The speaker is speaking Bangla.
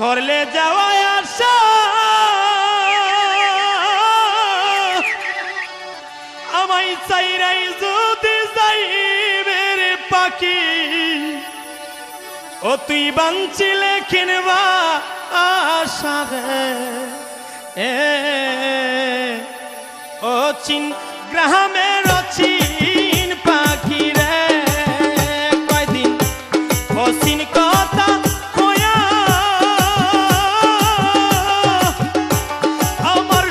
করলে যাওয়া আসা। আমায় চাইরাই যদি যাইবে রে পাখি, ও তুই বাঞ্চিলে কিনবা আশা রে। এ ও চিন গ্রামের চিন পাখি রে। কয়দিন ও চিন কথা কয়া? আমার